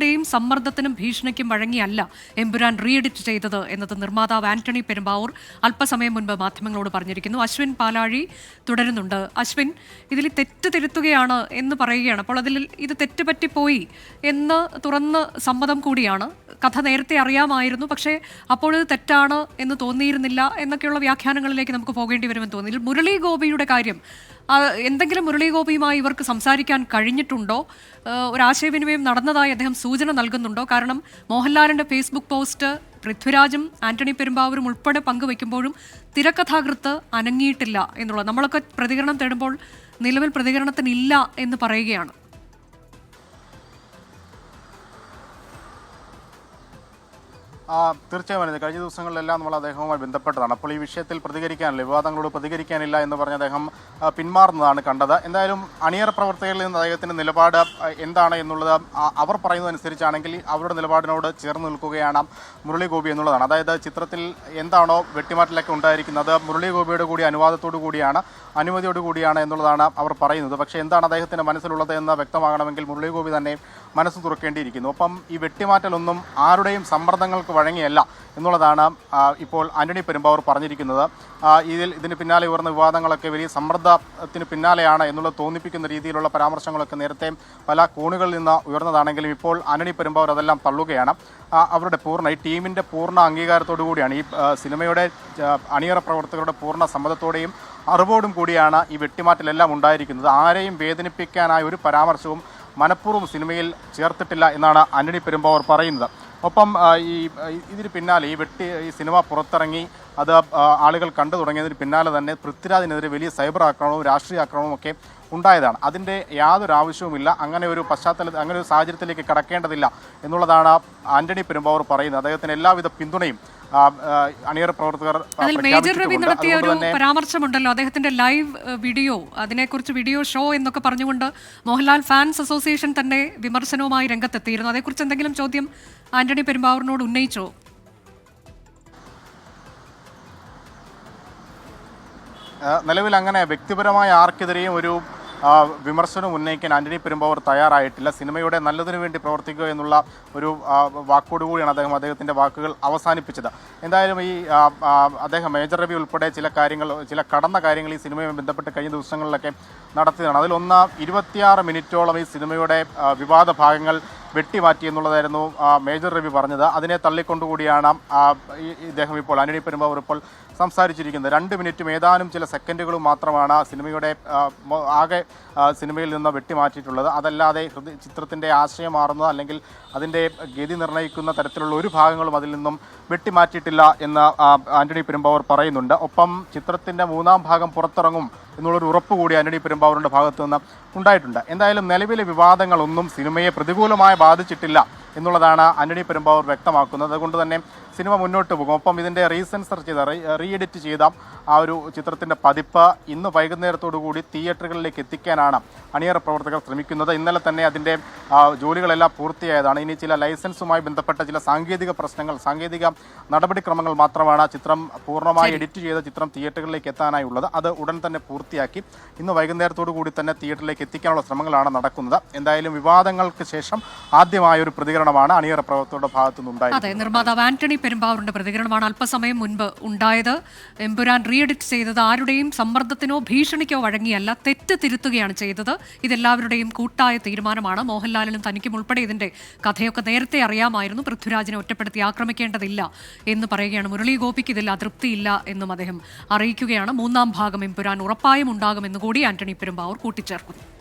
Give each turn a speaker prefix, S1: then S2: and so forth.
S1: ആരുടെയും സമ്മർദ്ദത്തിനും ഭീഷണിക്കും വഴങ്ങിയല്ല എമ്പുരാൻ റീ എഡിറ്റ് ചെയ്തത് എന്നത് നിർമ്മാതാവ് ആന്റണി പെരുമ്പാവൂർ അല്പസമയം മുൻപ് മാധ്യമങ്ങളോട് പറഞ്ഞിരിക്കുന്നു. അശ്വിൻ പാലാഴി തുടരുന്നുണ്ട്. അശ്വിൻ ഇതിൽ തെറ്റ് തിരുത്തുകയാണ് എന്ന് പറയുകയാണ്. അപ്പോൾ അതിൽ ഇത് തെറ്റ് പറ്റിപ്പോയി എന്ന് തുറന്ന് സമ്മതം കൂടിയാണ്. കഥ നേരത്തെ അറിയാമായിരുന്നു പക്ഷേ അപ്പോൾ ഇത് തെറ്റാണ് എന്ന് തോന്നിയിരുന്നില്ല എന്നൊക്കെയുള്ള വ്യാഖ്യാനങ്ങളിലേക്ക് നമുക്ക് പോകേണ്ടി വരുമെന്ന് തോന്നി. മുരളി ഗോപിയുടെ കാര്യം എന്തെങ്കിലും മുരളീഗോപിയുമായി ഇവർക്ക് സംസാരിക്കാൻ കഴിഞ്ഞിട്ടുണ്ടോ? ഒരു ആശയവിനിമയം നടന്നതായി അദ്ദേഹം സൂചന നൽകുന്നുണ്ടോ? കാരണം മോഹൻലാലിന്റെ ഫേസ്ബുക്ക് പോസ്റ്റ് പൃഥ്വിരാജും ആന്റണി പെരുമ്പാവൂരും ഉൾപ്പെടെ പങ്കുവെക്കുമ്പോഴും തിരക്കഥാകൃത്ത് അനങ്ങിയിട്ടില്ല എന്നുള്ളത്. നമ്മളൊക്കെ പ്രതികരണം തേടുമ്പോൾ നിലവിൽ പ്രതികരണത്തിനില്ല എന്ന് പറയുകയാണ്.
S2: തീർച്ചയായും പറഞ്ഞത് കഴിഞ്ഞ ദിവസങ്ങളിലെല്ലാം നമ്മൾ അദ്ദേഹവുമായി ബന്ധപ്പെട്ടതാണ്. അപ്പോൾ ഈ വിഷയത്തിൽ പ്രതികരിക്കാനില്ല വിവാദങ്ങളോട് പ്രതികരിക്കാനില്ല എന്ന് പറഞ്ഞ അദ്ദേഹം പിന്മാറുന്നതാണ് കണ്ടത്. എന്തായാലും അണിയറ പ്രവർത്തകരിൽ നിന്ന് അദ്ദേഹത്തിന്റെ നിലപാട് എന്താണ് എന്നുള്ളത് അവർ പറയുന്നതനുസരിച്ചാണെങ്കിൽ അവരുടെ നിലപാടിനോട് ചേർന്ന് നിൽക്കുകയാണ് മുരളി ഗോപി എന്നുള്ളതാണ്. അതായത് ചിത്രത്തിൽ എന്താണോ വെട്ടിമാറ്റലൊക്കെ ഉണ്ടായിരിക്കുന്നത് മുരളി ഗോപിയുടെ കൂടി അനുവാദത്തോടു കൂടിയാണ് അനുമതിയോടു കൂടിയാണ് എന്നുള്ളതാണ് അവർ പറയുന്നത്. പക്ഷേ എന്താണ് അദ്ദേഹത്തിന്റെ മനസ്സിലുള്ളത് എന്ന് വ്യക്തമാകണമെങ്കിൽ മുരളി ഗോപി തന്നെ മനസ്സ് തുറക്കേണ്ടിയിരിക്കുന്നു. അപ്പം ഈ വെട്ടിമാറ്റലൊന്നും ആരുടെയും സമ്മർദ്ദങ്ങൾക്ക് വഴങ്ങിയല്ല എന്നുള്ളതാണ് ഇപ്പോൾ ആന്റണി പെരുമ്പാവൂർ പറഞ്ഞിരിക്കുന്നത്. ഇതിൽ ഇതിന് പിന്നാലെ ഉയർന്ന വിവാദങ്ങളൊക്കെ വലിയ സമ്മർദ്ദത്തിന് പിന്നാലെയാണ് എന്നുള്ളത് തോന്നിപ്പിക്കുന്ന രീതിയിലുള്ള പരാമർശങ്ങളൊക്കെ നേരത്തെ പല കോണുകളിൽ നിന്ന് ഉയർന്നതാണെങ്കിലും ഇപ്പോൾ ആന്റണി പെരുമ്പാവൂർ അതെല്ലാം തള്ളുകയാണ്. അവരുടെ പൂർണ ഈ ടീമിന്റെ പൂർണ അംഗീകാരത്തോടു കൂടിയാണ് ഈ സിനിമയുടെ അണിയറ പ്രവർത്തകരുടെ പൂർണ സമ്മതത്തോടെയും അറിവോടും കൂടിയാണ് ഈ വെട്ടിമാറ്റലെല്ലാം ഉണ്ടായിരിക്കുന്നത്. ആരെയും വേദനിപ്പിക്കാനായ ഒരു പരാമർശവും മനഃപൂർവം സിനിമയിൽ ചേർത്തിട്ടില്ല എന്നാണ് ആന്റണി പെരുമ്പാവൂർ പറയുന്നത്. ഒപ്പം ഈ ഇതിന് പിന്നാലെ ഈ വെട്ടി ഈ സിനിമ പുറത്തിറങ്ങി അത് ആളുകൾ കണ്ടു തുടങ്ങിയതിന് പിന്നാലെ തന്നെ പൃഥ്വിരാജിനെതിരെ വലിയ സൈബർ ആക്രമണവും രാഷ്ട്രീയ ആക്രമണവും ഒക്കെ ഉണ്ടായതാണ്. അതിന്റെ യാതൊരു ആവശ്യവുമില്ല. അങ്ങനെ ഒരു പശ്ചാത്തല അങ്ങനെ ഒരു സാഹചര്യത്തിലേക്ക് കടക്കേണ്ടതില്ല എന്നുള്ളതാണ് ആന്റണി പെരുമ്പാവൂർ പറയുന്നത്. അദ്ദേഹത്തിന് എല്ലാവിധ പിന്തുണയും ആ, പ്രവർത്തകർ
S1: മേജർ രവി നടത്തിയ ഒരു പരാമർശമുണ്ടല്ലോ. അദ്ദേഹത്തിന്റെ ലൈവ് വീഡിയോ അതിനെക്കുറിച്ച് വീഡിയോ ഷോ എന്നൊക്കെ പറഞ്ഞുകൊണ്ട് മോഹൻലാൽ ഫാൻസ് അസോസിയേഷൻ തന്നെ വിമർശനവുമായി രംഗത്തെത്തിയിരുന്നു. അതേക്കുറിച്ച് എന്തെങ്കിലും ചോദ്യം ആന്റണി പെരുമ്പാവൂരിനോട് ഉന്നയിച്ചോ?
S2: നിലവിൽ അങ്ങനെ വ്യക്തിപരമായ ആർക്കെതിരെയും ഒരു വിമർശനം ഉന്നയിക്കാൻ ആന്റണി പെരുമ്പാവൂർ തയ്യാറായിട്ടില്ല. സിനിമയുടെ നല്ലതിനു വേണ്ടി പ്രവർത്തിക്കുക എന്നുള്ള ഒരു വാക്കോടുകൂടിയാണ് അദ്ദേഹം അദ്ദേഹത്തിന്റെ വാക്കുകൾ അവസാനിപ്പിച്ചത്. എന്തായാലും ഈ അദ്ദേഹം മേജർ രവി ഉൾപ്പെടെ ചില കാര്യങ്ങൾ ചില കടന്ന കാര്യങ്ങൾ ഈ സിനിമയുമായി ബന്ധപ്പെട്ട് കഴിഞ്ഞ ദിവസങ്ങളിലൊക്കെ നടത്തിയതാണ്. അതിലൊന്ന് ഇരുപത്തിയാറ് മിനിറ്റോളം ഈ സിനിമയുടെ വിവാദ ഭാഗങ്ങൾ വെട്ടിമാറ്റി എന്നുള്ളതായിരുന്നു മേജർ രവി പറഞ്ഞത്. അതിനെ തള്ളിക്കൊണ്ടുകൂടിയാണ് ഇദ്ദേഹം ഇപ്പോൾ ആന്റണി പെരുമ്പാവൂർ ഇപ്പോൾ സംസാരിച്ചിരിക്കുന്നത്. രണ്ട് മിനിറ്റും ഏതാനും ചില സെക്കൻഡുകളും മാത്രമാണ് സിനിമയുടെ ആകെ സിനിമയിൽ നിന്ന് വെട്ടിമാറ്റിയിട്ടുള്ളത്. അതല്ലാതെ ചിത്രത്തിന്റെ ആശയം മാറുന്നത് അല്ലെങ്കിൽ അതിന്റെ ഗതി നിർണയിക്കുന്ന തരത്തിലുള്ള ഒരു ഭാഗങ്ങളും അതിൽ നിന്നും വെട്ടിമാറ്റിയിട്ടില്ല എന്ന് ആന്റണി പെരുമ്പാവൂർ പറയുന്നുണ്ട്. ഒപ്പം ചിത്രത്തിന്റെ മൂന്നാം ഭാഗം പുറത്തിറങ്ങും എന്നുള്ളൊരു ഉറപ്പ് കൂടി ആന്റണി പെരുമ്പാവൂരിന്റെ ഭാഗത്തു നിന്ന് ഉണ്ടായിട്ടുണ്ട്. എന്തായാലും നിലവിലെ വിവാദങ്ങളൊന്നും സിനിമയെ പ്രതികൂലമായി ബാധിച്ചിട്ടില്ല എന്നുള്ളതാണ് ആന്റണി പെരുമ്പാവൂർ വ്യക്തമാക്കുന്നത്. അതുകൊണ്ട് തന്നെ സിനിമ മുന്നോട്ട് പോകും. ഒപ്പം ഇതിന്റെ റീസെൻസർ ചെയ്ത റീ എഡിറ്റ് ചെയ്ത ആ ഒരു ചിത്രത്തിന്റെ പതിപ്പ് ഇന്ന് വൈകുന്നേരത്തോടു കൂടി തിയേറ്ററുകളിലേക്ക് എത്തിക്കാനാണ് അണിയറ പ്രവർത്തകർ ശ്രമിക്കുന്നത്. ഇന്നലെ തന്നെ അതിന്റെ ജോലികളെല്ലാം പൂർത്തിയായതാണ്. ഇനി ചില ലൈസൻസുമായി ബന്ധപ്പെട്ട ചില സാങ്കേതിക പ്രശ്നങ്ങൾ സാങ്കേതിക നടപടിക്രമങ്ങൾ മാത്രമാണ് ചിത്രം പൂർണമായി എഡിറ്റ് ചെയ്ത ചിത്രം തിയേറ്ററുകളിലേക്ക് എത്താനായി ഉള്ളത്. അത് ഉടൻ തന്നെ പൂർത്തിയാക്കി ഇന്ന് വൈകുന്നേരത്തോടു കൂടി തന്നെ തിയേറ്ററിലേക്ക് എത്തിക്കാനുള്ള ശ്രമങ്ങളാണ് നടക്കുന്നത്. എന്തായാലും വിവാദങ്ങൾക്ക് ശേഷം ആദ്യമായ ഒരു പ്രതികരണമാണ് അണിയറ പ്രവർത്തകരുടെ ഭാഗത്തുനിന്നുണ്ടായത്
S1: നിർമ്മാതാവ് ആന്റണി പെരുമ്പാവൂരിന്റെ പ്രതികരണമാണ് അല്പസമയം മുൻപ് ഉണ്ടായത്. എമ്പുരാൻ റീഎഡിറ്റ് ചെയ്തത് ആരുടെയും സമ്മർദ്ദത്തിനോ ഭീഷണിക്കോ വഴങ്ങിയല്ല തെറ്റ് തിരുത്തുകയാണ് ചെയ്തത്. ഇതെല്ലാവരുടെയും കൂട്ടായ തീരുമാനമാണ്. മോഹൻലാലിനും തനിക്കും ഉൾപ്പെടെ ഇതിന്റെ കഥയൊക്കെ നേരത്തെ അറിയാമായിരുന്നു. പൃഥ്വിരാജിനെ ഒറ്റപ്പെടുത്തി ആക്രമിക്കേണ്ടതില്ല എന്ന് പറയുകയാണ് മുരളി. ഗോപിക്ക് ഇതിൽ അതൃപ്തിയില്ല എന്നും അദ്ദേഹം അറിയിക്കുകയാണ്. മൂന്നാം ഭാഗം എമ്പുരാൻ ഉറപ്പായും ഉണ്ടാകുമെന്ന് കൂടി ആന്റണി പെരുമ്പാവൂർ കൂട്ടിച്ചേർക്കുന്നു.